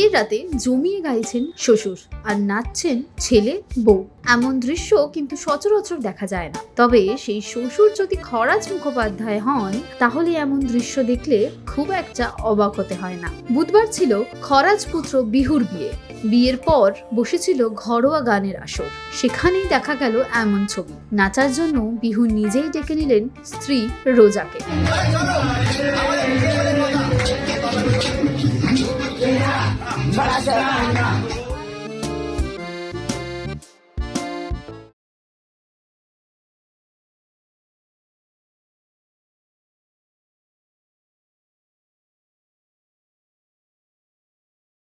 বিয়ের রাতে জমিয়ে গাইছেন শ্বশুর আর নাচছেন ছেলে বউ। এমন দৃশ্য কিন্তু সচরাচর দেখা যায় না। তবে সেই শ্বশুর যদি খরাজ মুখোপাধ্যায় হন, তাহলে এমন দৃশ্য দেখলে খুব একটা অবাক হতে হয় না। বুধবার ছিল খরাজ পুত্র বিহুর বিয়ে। বিয়ের পর বসেছিল ঘরোয়া গানের আসর। সেখানেই দেখা গেল এমন ছবি। নাচার জন্য বিহু নিজেই ডেকে নিলেন স্ত্রী রোজাকে। 加油！